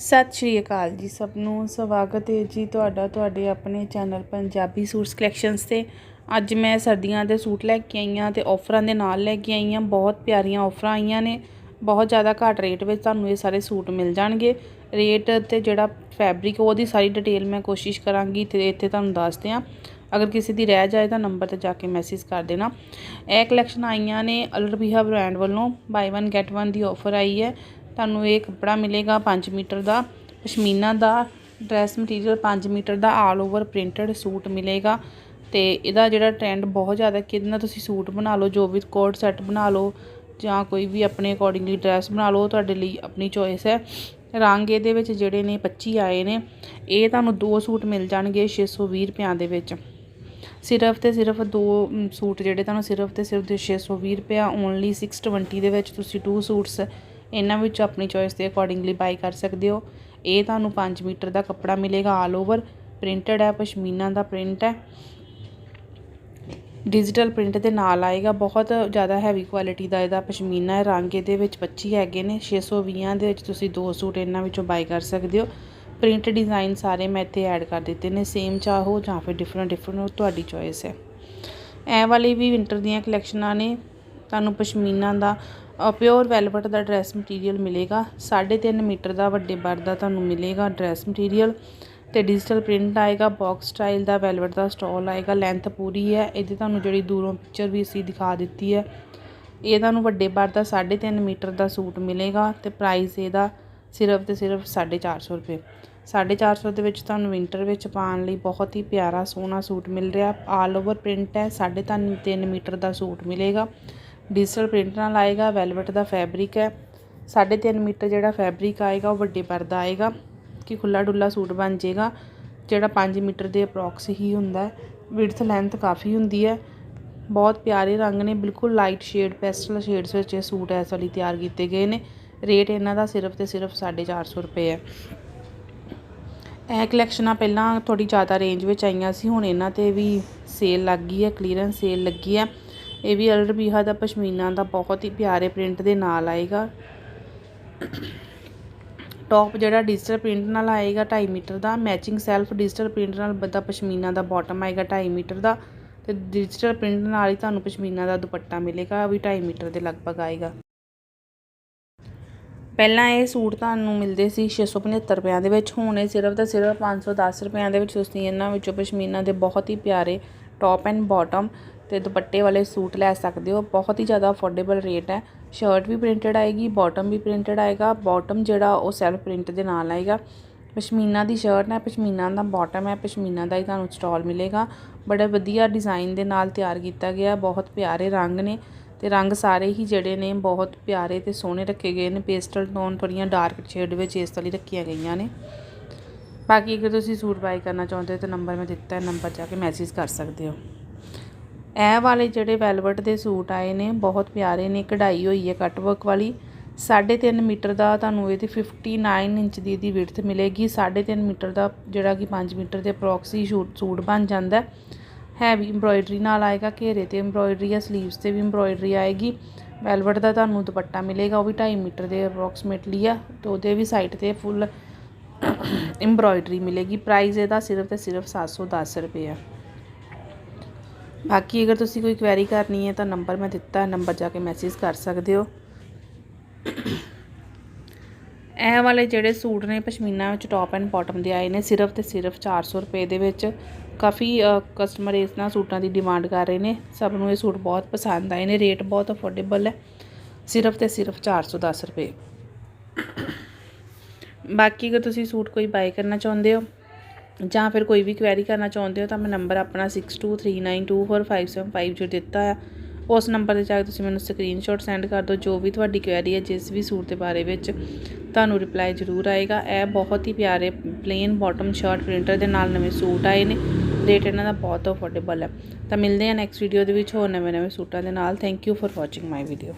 ਸਤਿ ਸ਼੍ਰੀ ਅਕਾਲ ਜੀ ਸਭ ਨੂੰ। ਸਵਾਗਤ ਹੈ ਜੀ ਤੁਹਾਡਾ, ਤੁਹਾਡੇ ਆਪਣੇ ਚੈਨਲ ਪੰਜਾਬੀ ਸੂਟਸ ਕਲੈਕਸ਼ਨਸ ਤੇ। ਅੱਜ ਮੈਂ ਸਰਦੀਆਂ ਦੇ ਸੂਟ ਲੈ ਕੇ ਆਈ ਹਾਂ ਤੇ ਆਫਰਾਂ ਦੇ ਨਾਲ ਲੈ ਕੇ ਆਈ ਹਾਂ। ਬਹੁਤ ਪਿਆਰੀਆਂ ਆਫਰਾਂ ਆਈਆਂ ਨੇ। ਬਹੁਤ ਜ਼ਿਆਦਾ ਘੱਟ ਰੇਟ ਵਿੱਚ ਤੁਹਾਨੂੰ ਇਹ ਸਾਰੇ ਸੂਟ ਮਿਲ ਜਾਣਗੇ। ਰੇਟ ਤੇ ਜਿਹੜਾ ਫੈਬਰਿਕ ਉਹਦੀ ਸਾਰੀ ਡਿਟੇਲ ਮੈਂ ਕੋਸ਼ਿਸ਼ ਕਰਾਂਗੀ ਤੇ ਇੱਥੇ ਤੁਹਾਨੂੰ ਦੱਸਦੇ ਹਾਂ। ਅਗਰ ਕਿਸੇ ਦੀ ਰਹਿ ਜਾਏ ਤਾਂ ਨੰਬਰ ਤੇ ਜਾ ਕੇ ਮੈਸੇਜ ਕਰ ਦੇਣਾ। ਇਹ ਕਲੈਕਸ਼ਨ ਆਈਆਂ ਨੇ ਅਲਰਬੀਹਾ ਬ੍ਰਾਂਡ ਵੱਲੋਂ। ਬਾਈ 1 ਗੈਟ 1 ਦੀ ਆਫਰ ਆਈ ਹੈ। ਤੁਹਾਨੂੰ ਇਹ ਕੱਪੜਾ ਮਿਲੇਗਾ 5 ਮੀਟਰ ਦਾ, ਪਸ਼ਮੀਨਾ ਦਾ ਡਰੈਸ ਮਟੀਰੀਅਲ 5 ਮੀਟਰ ਦਾ ਆਲ ਓਵਰ ਪ੍ਰਿੰਟਡ ਸੂਟ ਮਿਲੇਗਾ। ਤੇ ਇਹਦਾ ਜਿਹੜਾ ਟ੍ਰੈਂਡ ਬਹੁਤ ਜ਼ਿਆਦਾ ਕਿ ਇਹਦੇ ਨਾਲ ਤੁਸੀਂ ਸੂਟ ਬਣਾ ਲਓ, ਜੋ ਵੀ ਕੋਟ ਸੈੱਟ ਬਣਾ ਲਓ, ਜਾਂ ਕੋਈ ਵੀ ਆਪਣੇ ਅਕੋਰਡਿੰਗਲੀ ਡਰੈਸ ਬਣਾ ਲਓ ਤੁਹਾਡੇ ਲਈ ਆਪਣੀ ਚੋਇਸ ਹੈ। ਰੰਗ ਇਹਦੇ ਵਿੱਚ ਜਿਹੜੇ ਨੇ 25 ਆਏ ਨੇ, ਇਹ ਤੁਹਾਨੂੰ ਦੋ ਸੂਟ ਮਿਲ ਜਾਣਗੇ 620 ਰੁਪਿਆਂ ਦੇ ਵਿੱਚ। ਸਿਰਫ ਤੇ ਸਿਰਫ ਦੋ ਸੂਟ ਜਿਹੜੇ ਤੁਹਾਨੂੰ ਸਿਰਫ ਤੇ ਸਿਰਫ ਦੇ 620 ਰੁਪਿਆ ਓਨਲੀ 620 ਦੇ ਵਿੱਚ ਤੁਸੀਂ ਟੂ ਸੂਟਸ ਇਹਨਾਂ ਵਿੱਚ ਆਪਣੀ ਚੋਇਸ ਦੇ ਅਕੋਰਡਿੰਗਲੀ ਬਾਈ ਕਰ ਸਕਦੇ ਹੋ। ਇਹ ਤੁਹਾਨੂੰ 5 ਮੀਟਰ ਦਾ ਕੱਪੜਾ ਮਿਲੇਗਾ ਆਲ ਓਵਰ ਪ੍ਰਿੰਟਡ ਹੈ, ਪਸ਼ਮੀਨਾ ਦਾ ਪ੍ਰਿੰਟ ਹੈ। ਡਿਜੀਟਲ ਪ੍ਰਿੰਟ ਦੇ ਨਾਲ ਆਏਗਾ। ਬਹੁਤ ਜ਼ਿਆਦਾ ਹੈਵੀ ਕੁਆਲਿਟੀ ਦਾ ਇਹਦਾ ਪਸ਼ਮੀਨਾ ਹੈ। ਰੰਗ ਇਹਦੇ ਵਿੱਚ 25 ਹੈਗੇ ਨੇ। 620 ਦੇ ਵਿੱਚ ਤੁਸੀਂ ਦੋ ਸੂਟ ਇਹਨਾਂ ਵਿੱਚੋਂ ਬਾਈ ਕਰ ਸਕਦੇ ਹੋ। ਪ੍ਰਿੰਟ ਡਿਜ਼ਾਈਨ ਸਾਰੇ ਮੈਂ ਇੱਥੇ ਐਡ ਕਰ ਦਿੱਤੇ ਨੇ। ਸੇਮ ਚਾਹੋ ਜਾਂ ਫਿਰ ਡਿਫਰੈਂਟ ਡਿਫਰੈਂਟ ਤੁਹਾਡੀ ਚੋਇਸ ਹੈ। ਇਹ ਵਾਲੀ ਵੀ ਵਿੰਟਰ ਦੀਆਂ ਕਲੈਕਸ਼ਨਾਂ ਨੇ। ਤੁਹਾਨੂੰ ਪਸ਼ਮੀਨਾ ਦਾ ਪਿਓਰ ਵੈਲਵਟ ਦਾ ਡਰੈਸ ਮਟੀਰੀਅਲ ਮਿਲੇਗਾ। 3.5 ਮੀਟਰ ਦਾ ਵੱਡੇ ਬਰ ਦਾ ਤੁਹਾਨੂੰ ਮਿਲੇਗਾ ਡਰੈਸ ਮਟੀਰੀਅਲ ਤੇ ਡਿਜੀਟਲ ਪ੍ਰਿੰਟ ਆਏਗਾ ਬਾਕਸ ਸਟਾਈਲ ਦਾ ਵੈਲਵਟ ਦਾ ਸਟਾਲ ਆਏਗਾ ਲੈਂਥ ਪੂਰੀ ਹੈ। ਇਹਦੀ ਤੁਹਾਨੂੰ ਜਿਹੜੀ ਦੂਰੋਂ ਪਿਕਚਰ ਵੀ ਅਸੀਂ ਦਿਖਾ ਦਿੱਤੀ ਹੈ। ਇਹ ਤੁਹਾਨੂੰ ਵੱਡੇ ਬਰ ਦਾ 3.5 ਮੀਟਰ ਦਾ ਸੂਟ ਮਿਲੇਗਾ ਤੇ ਪ੍ਰਾਈਸ ਇਹਦਾ ਸਿਰਫ ਤੇ ਸਿਰਫ 450 ਰੁਪਏ। 450 ਦੇ ਵਿੱਚ ਤੁਹਾਨੂੰ ਵਿੰਟਰ ਵਿੱਚ ਪਾਉਣ ਲਈ ਬਹੁਤ ਹੀ ਪਿਆਰਾ ਸੋਹਣਾ ਸੂਟ ਮਿਲ ਰਿਹਾ। ਆਲ ਓਵਰ ਪ੍ਰਿੰਟ ਹੈ 3.5 ਮੀਟਰ ਦਾ ਸੂਟ ਮਿਲੇਗਾ। ਡਿਜੀਟਲ ਪ੍ਰਿੰਟ ਨਾਲ ਆਏਗਾ ਵੈਲਵਟ ਦਾ ਫੈਬਰਿਕ ਹੈ। 3.5 ਮੀਟਰ ਜਿਹੜਾ ਫੈਬਰਿਕ ਆਏਗਾ, ਉਹ ਵੱਡੇ ਪਰਦਾ ਆਏਗਾ, ਕਿ ਖੁੱਲਾ ਡੁੱਲਾ ਸੂਟ ਬਣ ਜਾਏਗਾ, ਜਿਹੜਾ 5 ਮੀਟਰ ਦੇ ਅਪਰੋਕਸ ਹੀ ਹੁੰਦਾ ਵਿਡਥ ਲੈਂਥ ਕਾਫੀ ਹੁੰਦੀ ਹੈ। ਬਹੁਤ ਪਿਆਰੇ ਰੰਗ ਨੇ, ਬਿਲਕੁਲ ਲਾਈਟ ਸ਼ੇਡ ਪੈਸਟਲ ਸ਼ੇਡਸ ਵਿੱਚ ਇਹ ਸੂਟ ਇਸ ਵਾਲੀ ਤਿਆਰ ਕੀਤੇ ਗਏ ਨੇ। ਰੇਟ ਇਹਨਾਂ ਦਾ ਸਿਰਫ ਤੇ ਸਿਰਫ 450 ਰੁਪਏ ਹੈ। ਇਹ ਕਲੈਕਸ਼ਨਾਂ ਪਹਿਲਾਂ ਥੋੜੀ ਜ਼ਿਆਦਾ ਰੇਂਜ ਵਿੱਚ ਆਈਆਂ ਸੀ, ਹੁਣ ਇਹਨਾਂ ਤੇ ਵੀ ਸੇਲ ਲੱਗ ਗਈ ਹੈ ਕਲੀਅਰੈਂਸ ਸੇਲ ਲੱਗੀ ਹੈ। ਇਹ ਵੀ ਅਲਰਬੀਹਾ ਦਾ ਪਸ਼ਮੀਨਾ ਦਾ ਬਹੁਤ ਹੀ ਪਿਆਰੇ ਪ੍ਰਿੰਟ ਦੇ ਨਾਲ ਆਏਗਾ। ਟੌਪ ਜਿਹੜਾ ਡਿਜੀਟਲ ਪ੍ਰਿੰਟ ਨਾਲ ਆਏਗਾ 2.5 ਮੀਟਰ ਦਾ ਮੈਚਿੰਗ ਸੈਲਫ ਡਿਜੀਟਲ ਪ੍ਰਿੰਟ ਨਾਲ ਬੱਦਾ ਪਸ਼ਮੀਨਾ ਦਾ ਬਾਟਮ ਆਏਗਾ 2.5 ਮੀਟਰ ਦਾ ਤੇ ਡਿਜੀਟਲ ਪ੍ਰਿੰਟ ਨਾਲ ਹੀ ਤੁਹਾਨੂੰ ਪਸ਼ਮੀਨਾ ਦਾ ਦੁਪੱਟਾ ਮਿਲੇਗਾ, ਉਹ ਵੀ 2.5 ਮੀਟਰ ਦੇ ਲਗਭਗ ਆਏਗਾ। ਪਹਿਲਾਂ ਇਹ ਸੂਟ ਤੁਹਾਨੂੰ ਮਿਲਦੇ ਸੀ 675 ਰੁਪਿਆਂ ਦੇ ਵਿੱਚ, ਹੁਣ ਇਹ ਸਿਰਫ ਤੇ ਸਿਰਫ 510 ਰੁਪਿਆਂ ਦੇ ਵਿੱਚ ਤੁਸੀਂ ਇਹਨਾਂ ਵਿੱਚੋਂ ਪਸ਼ਮੀਨਾ ਦੇ ਬਹੁਤ ਹੀ ਪਿਆਰੇ ਟੌਪ ਐਂਡ ਬਾਟਮ ਤੇ ਦੁਪੱਟੇ ਵਾਲੇ ਸੂਟ ਲੈ ਸਕਦੇ ਹੋ। ਬਹੁਤ ਹੀ ਜ਼ਿਆਦਾ ਅਫੋਰਡੇਬਲ ਰੇਟ ਹੈ। ਸ਼ਰਟ ਵੀ ਪ੍ਰਿੰਟਡ ਆਏਗੀ ਬਾਟਮ ਵੀ ਪ੍ਰਿੰਟਡ ਆਏਗਾ। ਬਾਟਮ ਜਿਹੜਾ ਉਹ ਸੈਲਫ ਪ੍ਰਿੰਟ ਦੇ ਨਾਲ ਆਏਗਾ। ਪਸ਼ਮੀਨਾ ਦੀ ਸ਼ਰਟ ਹੈ, ਪਸ਼ਮੀਨਾ ਦਾ ਬਾਟਮ ਹੈ, ਪਸ਼ਮੀਨਾ ਦਾ ਹੀ ਤੁਹਾਨੂੰ ਸਟਾਲ ਮਿਲੇਗਾ। ਬੜੇ ਵਧੀਆ ਡਿਜ਼ਾਈਨ ਦੇ ਨਾਲ ਤਿਆਰ ਕੀਤਾ ਗਿਆ ਬਹੁਤ ਪਿਆਰੇ ਰੰਗ ਨੇ ਤੇ ਰੰਗ ਸਾਰੇ ਹੀ ਜਿਹੜੇ ਨੇ ਬਹੁਤ ਪਿਆਰੇ ਤੇ ਸੋਹਣੇ ਰੱਖੇ ਗਏ ਨੇ। ਪੇਸਟਲ ਟੋਨ ਥੋੜੀਆਂ ਡਾਰਕ ਸ਼ੇਡ ਵਿੱਚ ਇਸ ਤਰ੍ਹਾਂ ਰੱਖੀਆਂ ਗਈਆਂ ਨੇ। ਬਾਕੀ ਅਗਰ ਤੁਸੀਂ ਸੂਟ ਬਾਈ ਕਰਨਾ ਚਾਹੁੰਦੇ ਹੋ ਤਾਂ ਨੰਬਰ ਮੈਂ ਦਿੱਤਾ ਹੈ। ਨੰਬਰ ਜਾ ਕੇ ਮੈਸੇਜ ਕਰ ਸਕਦੇ ਹੋ। ਇਹ ਵਾਲੇ ਜਿਹੜੇ ਵੈਲਵਟ ਦੇ ਸੂਟ ਆਏ ਨੇ, ਬਹੁਤ ਪਿਆਰੇ ਨੇ, ਕਢਾਈ ਹੋਈ ਹੈ ਕੱਟ ਵਰਕ ਵਾਲੀ। 3.5 ਮੀਟਰ ਦਾ ਤੁਹਾਨੂੰ ਇਹਦੀ 59 ਇੰਚ ਦੀ ਦੀ ਵਿਡਥ ਮਿਲੇਗੀ। 3.5 ਮੀਟਰ ਦਾ ਜਿਹੜਾ ਕਿ 5 ਮੀਟਰ ਦੇ ਅਪਰੋਕਸੀ ਸੂਟ ਸੂਟ ਬਣ ਜਾਂਦਾ ਹੈਵੀ ਐਮਬ੍ਰੋਇਡਰੀ ਨਾਲ ਆਏਗਾ, ਘੇਰੇ ਤੇ ਐਮਬ੍ਰੋਇਡਰੀ ਆ ਸਲੀਵਸ ਤੇ ਵੀ ਐਮਬ੍ਰੋਇਡਰੀ ਆਏਗੀ। ਵੈਲਵਟ ਦਾ ਤੁਹਾਨੂੰ ਦੁਪੱਟਾ ਮਿਲੇਗਾ, ਉਹ ਵੀ 2.5 ਮੀਟਰ ਦੇ ਅਪਰੋਕਸੀਮੇਟਲੀ ਆ। ਤੇ ਉਹਦੇ ਵੀ ਸਾਈਡ ਤੇ ਫੁੱਲ ਐਮਬ੍ਰੋਇਡਰੀ ਮਿਲੇਗੀ। ਪ੍ਰਾਈਸ ਇਹਦਾ ਸਿਰਫ ਤੇ ਸਿਰਫ 710 ਰੁਪਏ ਆ। ਬਾਕੀ ਅਗਰ ਤੁਸੀਂ ਕੋਈ ਕੁਐਰੀ ਕਰਨੀ ਹੈ ਤਾਂ ਨੰਬਰ ਮੈਂ ਦਿੱਤਾ ਨੰਬਰ ਜਾ ਕੇ ਮੈਸੇਜ ਕਰ ਸਕਦੇ ਹੋ। ਇਹ ਵਾਲੇ ਜਿਹੜੇ ਸੂਟ ਨੇ ਪਸ਼ਮੀਨਾ ਵਿੱਚ ਟੌਪ ਐਂਡ ਬਾਟਮ ਦੇ ਆਏ ਨੇ, ਸਿਰਫ ਤੇ ਸਿਰਫ 400 ਰੁਪਏ ਦੇ ਵਿੱਚ। ਕਾਫੀ ਕਸਟਮਰ ਇਸ ਨਾਲ ਸੂਟਾਂ ਦੀ ਡਿਮਾਂਡ ਕਰ ਰਹੇ ਨੇ। ਸਭ ਨੂੰ ਇਹ ਸੂਟ ਬਹੁਤ ਪਸੰਦ ਆਏ ਨੇ ਰੇਟ ਬਹੁਤ ਅਫੋਰਡੇਬਲ ਹੈ। ਸਿਰਫ ਤੇ ਸਿਰਫ 410 ਰੁਪਏ। ਬਾਕੀ ਅਗਰ ਤੁਸੀਂ ਸੂਟ ਕੋਈ ਬਾਈ ਕਰਨਾ ਚਾਹੁੰਦੇ ਹੋ ਜਾਂ ਫਿਰ ਕੋਈ ਵੀ ਕੁਐਰੀ ਕਰਨਾ ਚਾਹੁੰਦੇ ਹੋ ਤਾਂ ਮੈਂ ਨੰਬਰ ਆਪਣਾ 6239245750 ਦਿੱਤਾ ਆ, ਉਸ ਨੰਬਰ ਤੇ ਜਾ ਕੇ ਤੁਸੀਂ ਮੈਨੂੰ ਸਕਰੀਨਸ਼ਾਟ ਸੈਂਡ ਕਰ ਦਿਓ, ਜੋ ਵੀ ਤੁਹਾਡੀ ਕੁਐਰੀ ਹੈ, ਜਿਸ ਵੀ ਸੂਟ ਦੇ ਬਾਰੇ ਵਿੱਚ ਤੁਹਾਨੂੰ ਰਿਪਲਾਈ ਜ਼ਰੂਰ ਆਏਗਾ। ਇਹ ਬਹੁਤ ਹੀ ਪਿਆਰੇ ਪਲੇਨ ਬਾਟਮ ਸ਼ਰਟ ਪ੍ਰਿੰਟਰ ਦੇ ਨਾਲ ਨਵੇਂ ਸੂਟ ਆਏ ਨੇ ਰੇਟ ਇਹਨਾਂ ਦਾ ਬਹੁਤ ਅਫੋਰਡੇਬਲ ਹੈ। ਤਾਂ ਮਿਲਦੇ ਹਾਂ ਨੈਕਸਟ ਵੀਡੀਓ ਦੇ ਵਿੱਚ ਹੋਰ ਨਵੇਂ ਨਵੇਂ ਸੂਟਾਂ ਦੇ ਨਾਲ। Thank you for watching my video